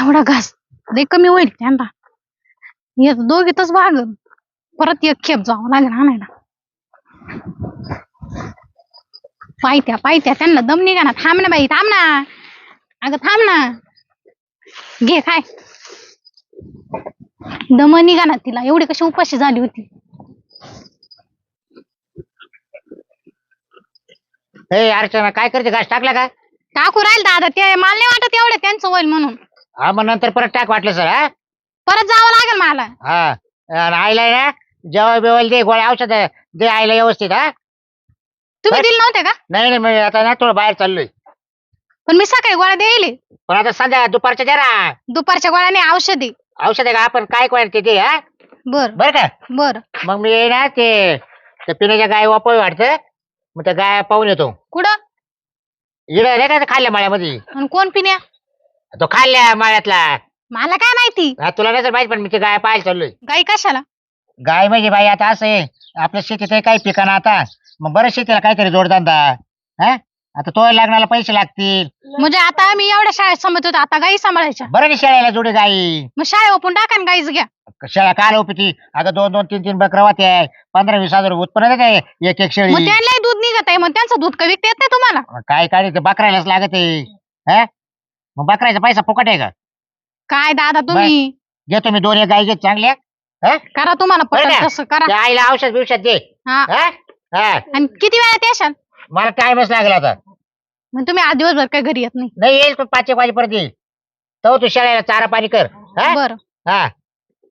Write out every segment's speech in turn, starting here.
एवढा घास लय कमी होईल त्यांना. हे दोघीतच भाग परत एक खेप जावं लागेल आणायला. पायत्या पायत्या. त्यांना दम निघा ना थांब ना बाई थांब ना. अगं थांब ना. घे काय दम निघा ना तिला. एवढी कशी उपाशी झाली होती. हे अर्चना काय करते? घास टाकला का? टाकू राहील दादा. ते मला नाही वाटत एवढं त्यांचं होईल म्हणून. हा मग नंतर परत टाक वाटलं सर हा? परत जावं लागेल मला. हा आणि आईला ना जेव्हा बिवायला दे गोळ्या औषध दे आईला व्यवस्थित हा? तुम्ही बस. दिले नव्हते का? नाही नाही मी आता ना थोडं बाहेर चाललोय. पण मी सकाळी गोळ्या द्यायले पण आता संध्या दुपारच्या द्या ना दुपारच्या गोळ्याने औषधी. औषध आहे का? आपण काय कोण ते दे हा? बर. बरं का? बर. मग मी ना ते त्या पिण्याच्या गाय वापळ वाटतं. मग त्या गाय पाहून येतो. कुठं? इकडे नाही का ते खाल्ल्या माळ्यामध्ये? आणि कोण पिण्या? तो खाल्ल्या माळ्यातला. मला काय माहिती? हा, तुला नाही तर माहीत पण मी ते गाय पाहायला चाललोय. गाई कशाला? गाय म्हणजे बाई आता असं आहे आपल्या शेतीत आहे काही पिकाना आता मग बरं शेतीला काहीतरी जोडधंदा हा? आता तो लग्नाला पैसे लागतील. म्हणजे आता मी एवढ्या शाळेत सांभाळत होतो आता गाई सांभाळायच्या. बरं नाही शेळ्याला जोडी गाई. मग शाळे ओपून टाका ना गाईच घ्या. शेळ्या काल होती अगं दोन दोन तीन तीन बकरं वाते पंधरा वीस हजार उत्पन्न देते एक एक मग शेळी त्यांनाही दूध निघत आहे मग त्यांचं दूध का विकता येत नाही तुम्हाला? काय काय ते बकरायलाच लागत आहे हा? मग बकरायचा पैसा फुकट आहे का? काय दादा तुम्ही? घेतो मी दोन एक गाई घेत चांगल्या. हा? करा तुम्हाला बरं पटेल का? तसं करा. त्या आईला औषध बिवषध दे. हा. हा? हा. आणि किती वेळात येशाल? मला टाइमच लागला आता. मग तुम्ही आज दिवसभर काय घरी येत नाही? नाही येईल तू पाच एक वाजेपर्यंत येईल. तो तू शेळ्याला चारा पाणी कर. हा? बर. हा.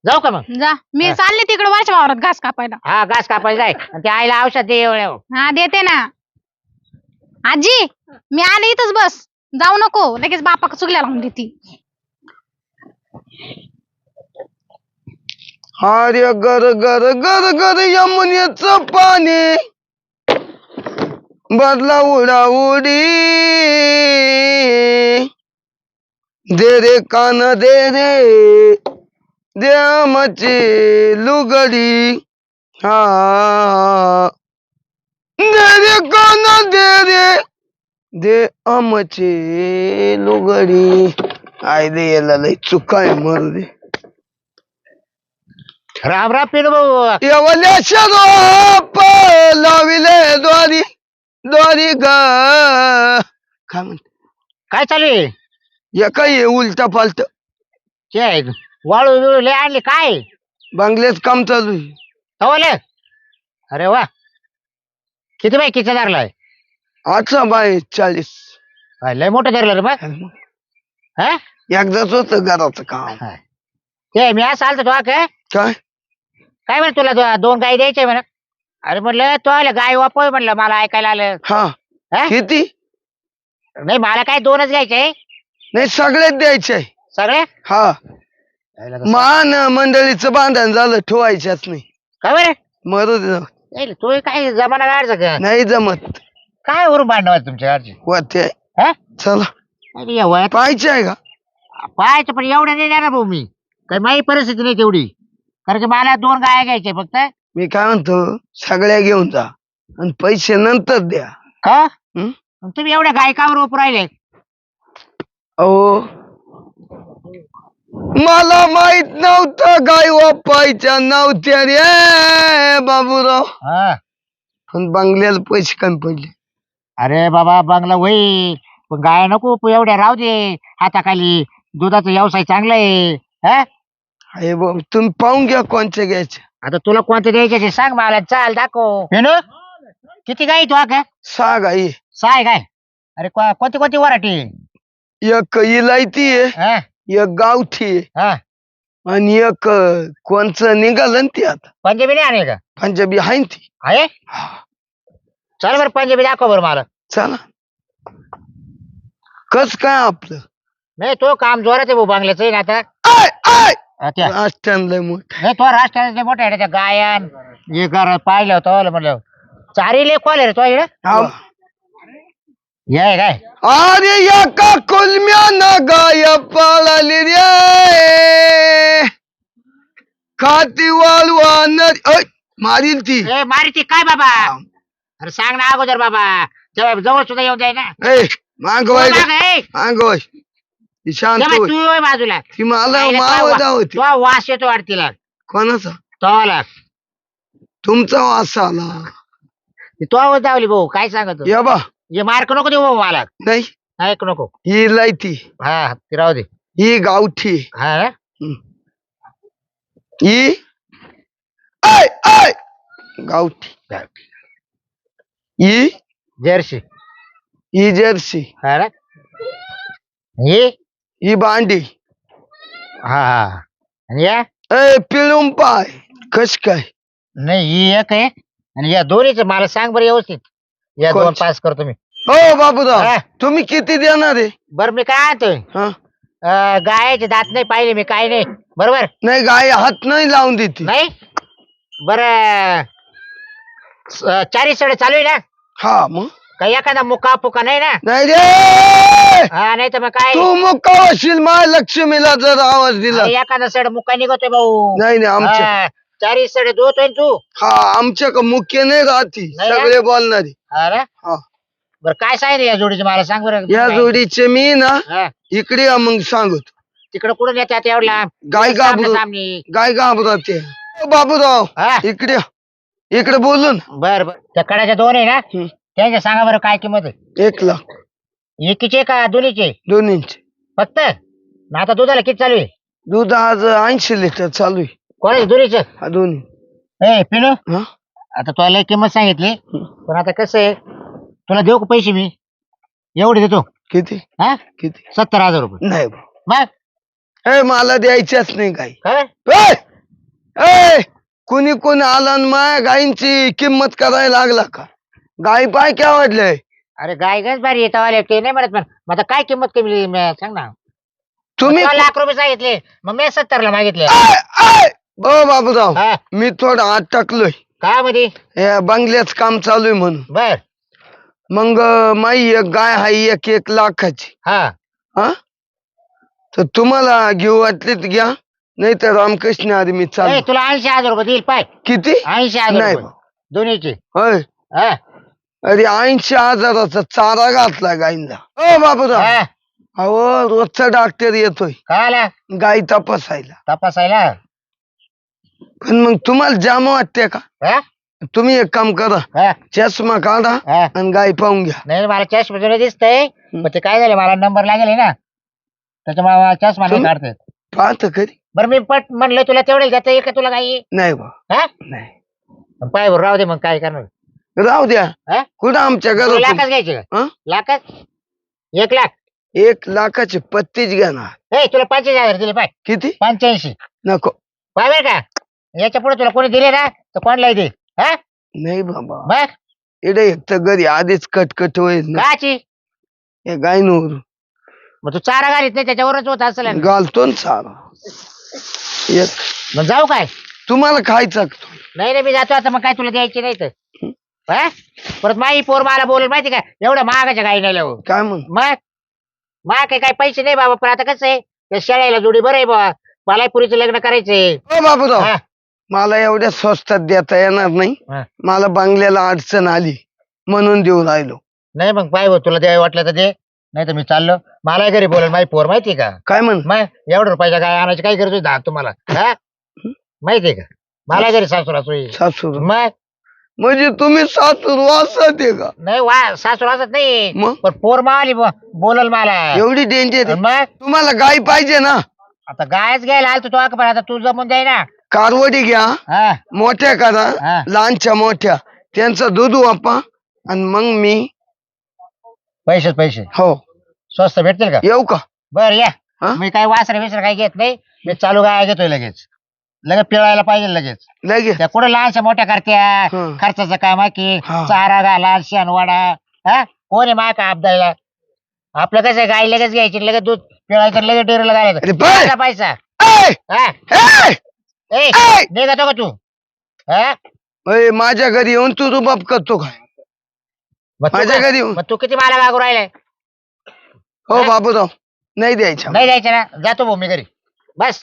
जाऊ का मग? जा. मी हा. चालले तिकडे वरच्या वावरात घास कापायला. हा घास कापायला जाय. आणि त्या आईला औषध दे एवढ्या. हा देते ना. आजी मी आले इथंच बस. जाऊ नको लगेच बापा चुकल्या लावून देती. आर्य गर गर गर गर यमुनेच पाणी. बदला उडा उडी. दे रे कान दे रे दे लुगडी. हा. दे रे कान दे रे. दे आमची लुगडी. आय दे याला लय चुकाय मरू दे. राम राम पिनू भाऊ. येवल्या शरोप लाविले द्वारी द्वारी ग. काय म्हणते काय चालू आहे? या काय उलटा पालट. ते वाळू बिळू लय आणली काय? बांगल्यात काम चालू आहे. तवले? अरे वा. किती बाई किती धरलाय अच्छा बाय चाळीस. लय मोठं धरलं रे बघ हा. एकदाच होत घराचं काम. ते मी असं आलतो तो काय? काय? काय म्हणत तुला दो- दोन गाई द्यायचे म्हणा? अरे म्हणलं तो आलं गाय वापय म्हणलं मला ऐकायला आलं. हा. हा? किती? नाही मला काय दोनच घ्यायचे नाही सगळ्यात द्यायचे सगळे? हा. मान मंडळीचं बांधण झालं ठेवायच्याच नाही. का बरं? मरू दे. तू काय जमाना का? नाही जमत. काय वरून भांडण तुमच्या घरचे? वाटे हा? चला. अरे या वयात पाहायचे आहे का? पाहायचं पण एवढं नाही देणार भाऊ मी. काही माझी परिस्थिती नाही तेवढी. कारण की मला दोन गाया घ्यायचे फक्त. मी काय म्हणतो सगळ्या घेऊन जा. आणि पैसे नंतर द्या. का? हं? मग तुम्ही एवढ्या गायकावर उप राहिले. अहो मला माहीत नव्हतं गाय वापायच्या नव्हत्या रे बाबूराव. हा. पण बंगल्याला पैसे कमी पडले. अरे बाबा बंगला होईल पण गाय नको प- एवढ्या राहू दे. हाताखाली दुधाचा व्यवसाय चांगला आहे. हा? अरे बाबा तुम्ही पाहून घ्या कोणच्या घ्यायच्या आता तुला कोणते द्यायचे ते सांग मला. चाल दाखव. मेनू? किती गाई तू का? सहा गाई सहा आहे काय अरे को- कोणती कोणती वराठी? एक इलायती आहे हा? एक गावठी आहे. हा. आणि एक अं, कोणचं निघालं ना ती आता. पंजाबी नाही आणेल का? पंजाबी आहे ना ती. आहे? चल बरं पंजाबी दाखव बरं मला. चला. कस काय आपलं? नाही तो काम जोरात आहे भाऊ बांगल्याचं आहे ना आता. आय हा, त्या. मोठ. नाही तो राष्ट्राचे मोठे आहे रे, त्या गायन. हे कर पाहिलं होतं म्हणलं. चारी लेख रे तो इकडे. ये काय? अरे या का कुलम्यानं गाय पळाली रे. खाती वाळवान ऐ, मारील ती. ए मारी ती. काय बाबा? अरे सांग ना अगोदर बाबा. तेव्हा जवळ सुद्धा येऊन जाय ना. ए माग तू मागं, ए. माग वाय ती शांत तेव्हा होती. तू होय बाजूला. ती मला होती. वास येतो वाटतीला कोणाचा? तुमचा वास आला. तो आवाज दावली भाऊ काय सांगत? या बा. हे मार्क नको देऊ भाऊ मला. नाही. ऐक नको. ही लायती हा ती राहू दे. ही गावठी. हा ना? ही? आय आय गावठी. ही? जर्सी. ही जर्सी. हा ना? हे ही भांडी हा हा. आणि या? ए पिळून पाय. कस काय? नाही ही एक आहे. आणि या दोन्हीच मला सांग बरं व्यवस्थित. या दोन कोणची? पास करतो मी हो बाबूराव. हा. तुम्ही किती देणार आहे? बरं मी काय आणतोय? हा. अं, गायाचे दात नाही पाहिले मी काय नाही. बरोबर? नाही गाय हात नाही लावून देते. नाही? बर चारी सडे चालू आहे ना? हा मग? काही एखादा मुका फुका नाही ना? नाही रे! हा नाही तर मग काय? तू मुक्का होशील माय लक्ष्मीला जर आवाज दिला. अरे एखादा सड मुका निघतोय भाऊ. नाही नाही आमच्या हा, चारी सडे ना तू. हा आमच्या का मुख्य नाही राहती नाही? सगळे बोलणारे? हा बरं काय सांगितलं या जोडीचे मला? सांग बरं या जोडीचे मी ना हा, इकडे या मग सांगतो. तिकडे कुठून येतात एवढला गाय गाभरू सामने गाय घाबरते. बाबूराव हा. इकडे या. इकडे बोलून. बर बर. त्या कडाच्या दोन आहे ना? हम्म. त्यांच्या सांगा बरं काय किंमत आहे? एक लाख. एकीचे का दोन्हीचे? दोन्हींचे. फक्त? ना आता दुधाला किती चालू आहे? दूध आज ऐंशी लिटर चालू आहे. कोणाचे दोन्हीचं? हा दोन्ही. ए पिनू? हा? आता तुला लय किंमत सांगितली. पण आता कसं आहे तुला देऊ का पैसे मी? एवढे देतो. किती? हा? किती? सत्तर हजार रुपये. नाही बा. मग? ए मला द्यायच्याच नाही गाय काय? ए! ए! कुणी कोणी आला न माया गायींची किंमत करायला लागला का? गाय पाय काय वाटलंय अरे गाय गच भारी येतं वाले ते नाही म्हणत पण मग आता काय किंमत कमी म- सांग ना. तुम्ही लाख रुपये सांगितले मग मी सत्तरला मागितले. I, I! ओ बाबूराव हा. मी थोडं आत टाकलोय काय मध्ये या बंगल्याच काम चालू आहे म्हणून. बर. मग अं, माई एक गाय हाय एक एक लाखाची. हा. हा? तर तुम्हाला घेऊ वाटले तर घ्या. नाही तर रामकृष्ण आधी मी ए, चालू तुला ऐंशी हजार रुपये देईल पाय. किती? ऐंशी हजार नाही. रुपये. दोन्हीचे. होय. हा. अरे ऐंशी हजाराचा चारा घातला गायींना ओ बाबूराव. हा. अहो रोजचा डॉक्टर येतोय. आला गाय तपासायला. तपासायला? पण मग तुम्हाला जाम वाटते का? हा? तुम्ही एक काम करा. हा? चष्मा काढा हा. आणि गाय पाहून घ्या. नाही मला चष्मा जुने दिसतंय. पण ते काय झालं मला नंबर लागेल ना. त्याच्यामुळे मला चष्मा नाही तुम्ही- पाहत कधी? बरं मी पट म्हणलं तुला तेवढे येईल का तुला काही? नाही बा. हा? नाही. पाय बरं राहू दे मग काय करणार? राहू द्या. हा? कुठं आमच्या तुला घरातून? लाखच घ्यायचे का? हं? लाखच? एक लाख? एक लाखाची पत्तीच घेणार. ए तुला पंच्याऐंशी हजार दिले पाय. किती? पंच्याऐंशी. नको. पाय बरं का. याच्यापुढे तुला कोणी दिले ना तर कोणालाही दे. हा? नाही बाबा. इकडे एक तर घरी आधीच कटकट होईल ना. काची? हे गायनूर. मग तू चारा घालीत नाही त्याच्यावरच होत असेल. ना. घालतो ना सारा मग जाऊ काय? तुम्हाला खायचा? नाही रे मी जातो आता मग काय तुला द्यायची नाही तर? हा? परत माई पोर मला बोलेल माहिती का? एवढ्या महागाच्या गाई नाही लावू काय म्हण? मग? मा काही काही पैसे नाही बाबा पण आता कसं आहे? त्या शेळ्याला जोडी बरं आहे बाबा मला पुरीचं लग्न करायचंय. हो बाबूराव. हा. मला एवढ्या स्वस्तात देता येणार नाही. मला बंगल्याला अडचण आली म्हणून देऊ राहिलो. नाही मग पाय भाऊ, तुला द्यावं वाटलं तर दे. नाही तर मी चाललो. मला घरी बोलेल माई पोर माहिती का? काय म्हण? मग एवढं रुपयाच्या गाय आणायची काय गरज होती तुम्हाला. हा? माहितीये का? मला घरी सासूर असू सासूर? मग म्हणजे तुम्ही सासूर वाचत आहे का? नाही वा सासूर असत नाही. मग? पण पोर मावाली बोलल मला. एवढी डेंजर मग तुम्हाला गाय पाहिजे ना? आता गायच घ्यायला आलतो तो पण आता तू जमून जाई ना. कारवडी घ्या. हा. मोठ्या करा. हा. लहानच्या मोठ्या. त्यांचं दूध वापा. आणि मग मी पैसेच पैसे. हो. स्वस्त भेटतील का? येऊ का? बर या. हा? मी काही वासरे बिसरे काही घेत नाही. मी चालू गाय घेतोय लगेच. लगेच पिळायला पाहिजे लगेच. लगेच? त्या कुठे लहानशा मोठ्या करत्या? हं. खर्चाचं काम आहे की हा. चारा घाला शेणवाडा हा? कोण आहे माय का आपदायला आपलं कसं आहे, गाय लगेच घ्यायची लगेच दूध पिळायचं लगेच डेअरीला अरे घालायचं बाय. पैसा. ऐ! हा? ऐ! ए ऐ! निघतो का तू? हा? माझ्या घरी येऊन तू रुबाब करतो काय? मग तू माझ्या काय- घरी येऊन. मग तू किती मला मागू राहिलाय? हो बाबूराव. नाही द्यायच्या नाही द्यायचं ना. जातो भाऊ मी घरी. बस.